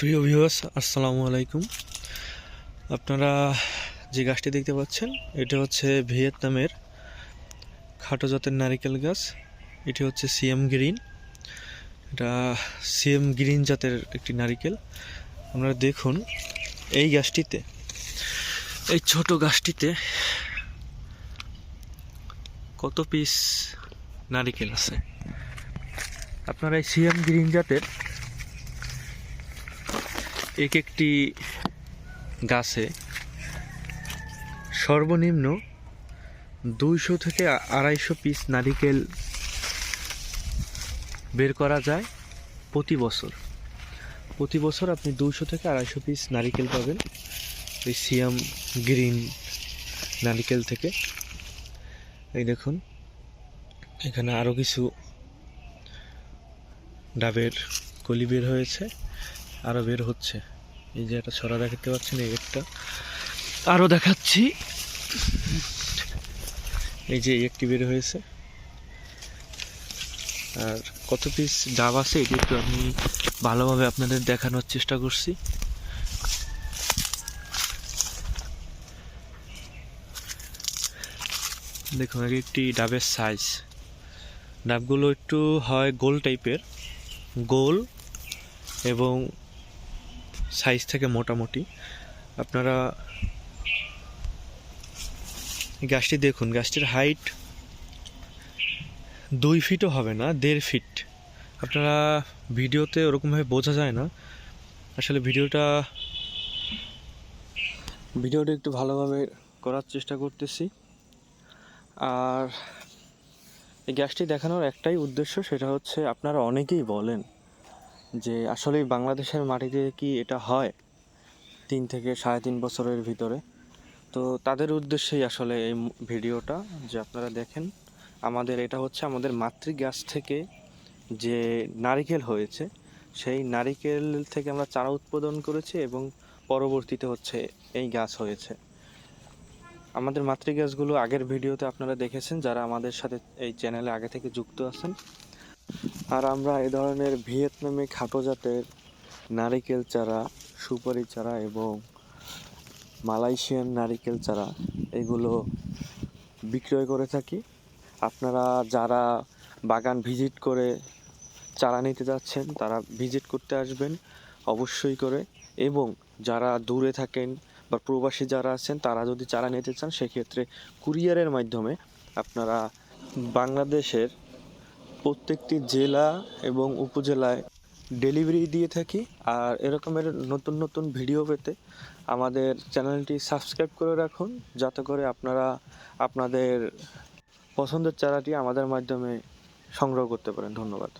প্রিয় ভিউয়ার্স, আসসালামু আলাইকুম। আপনারা যে গাছটি দেখতে পাচ্ছেন, এটা হচ্ছে ভিয়েতনামের খাটো জাতের নারিকেল গাছ। এটি হচ্ছে সিএম গ্রিন। এটা সিএম গ্রিন জাতের একটি নারিকেল। আপনারা দেখুন এই গাছটিতে, এই ছোট গাছটিতে কত পিস নারিকেল আছে। আপনারা এই সিএম গ্রিন জাতের এক একটি গাছে সর্বনিম্ন দুইশো থেকে আড়াইশো পিস নারিকেল বের করা যায় প্রতি বছর। প্রতি বছর আপনি দুইশো থেকে আড়াইশো পিস নারিকেল পাবেন। এই সিয়াম গ্রিন নারিকেল থেকে। এই দেখুন, এখানে আরও কিছু ডাবের কলি বের হয়েছে। আরও বের হচ্ছে। এই যে একটা ছড়া দেখাতে পাচ্ছেন এই একটা আরও দেখাচ্ছি। এই যে এই একটি বের হয়েছে। আর কত পিস ডাব আছে এটি একটু আমি ভালোভাবে আপনাদের দেখানোর চেষ্টা করছি। দেখুন এক একটি ডাবের সাইজ ডাবগুলো একটু হয় গোল টাইপের গোল এবং সাইজ থেকে মোটামুটি। আপনারা গাছটি দেখুন, গাছটির হাইট দুই ফিটও হবে না, দেড় ফিট। আপনারা ভিডিওতে ওরকমভাবে বোঝা যায় না। আসলে ভিডিওটা ভিডিওটা একটু ভালোভাবে করার চেষ্টা করতেছি। আর এই গ্যাসটি দেখানোর একটাই উদ্দেশ্য সেটা হচ্ছে আপনারা অনেকেই বলেন যে আসলে বাংলাদেশের মাটিতে কি এটা হয় তিন থেকে সাড়ে তিন বছরের ভিতরে? তো তাদের উদ্দেশ্যেই আসলে এই ভিডিওটা যে আপনারা দেখেন, আমাদের এটা হচ্ছে আমাদের মাতৃ গাছ থেকে যে নারিকেল হয়েছে, সেই নারিকেল থেকে আমরা চারা উৎপাদন করেছি এবং পরবর্তীতে হচ্ছে এই গাছ হয়েছে। আমাদের মাতৃ গাছগুলো আগের ভিডিওতে আপনারা দেখেছেন, যারা আমাদের সাথে এই চ্যানেলে আগে থেকে যুক্ত আছেন। আর আমরা এ ধরনের ভিয়েতনামি খাটো জাতের নারিকেল চারা, সুপারি চারা এবং মালয়েশিয়ান নারিকেল চারা এগুলো বিক্রয় করে থাকি। আপনারা যারা বাগান ভিজিট করে চারা নিতে যাচ্ছেন, তারা ভিজিট করতে আসবেন অবশ্যই করে। এবং যারা দূরে থাকেন বা প্রবাসী যারা আছেন, তারা যদি চারা নিতে চান, সেক্ষেত্রে কুরিয়ারের মাধ্যমে আপনারা বাংলাদেশের প্রত্যেকটি জেলা এবং উপজেলায় ডেলিভারি দিয়ে থাকি। আর এরকমের নতুন নতুন ভিডিও পেতে আমাদের চ্যানেলটি সাবস্ক্রাইব করে রাখুন, যাতে করে আপনারা আপনাদের পছন্দের চারাটি আমাদের মাধ্যমে সংগ্রহ করতে পারেন। ধন্যবাদ।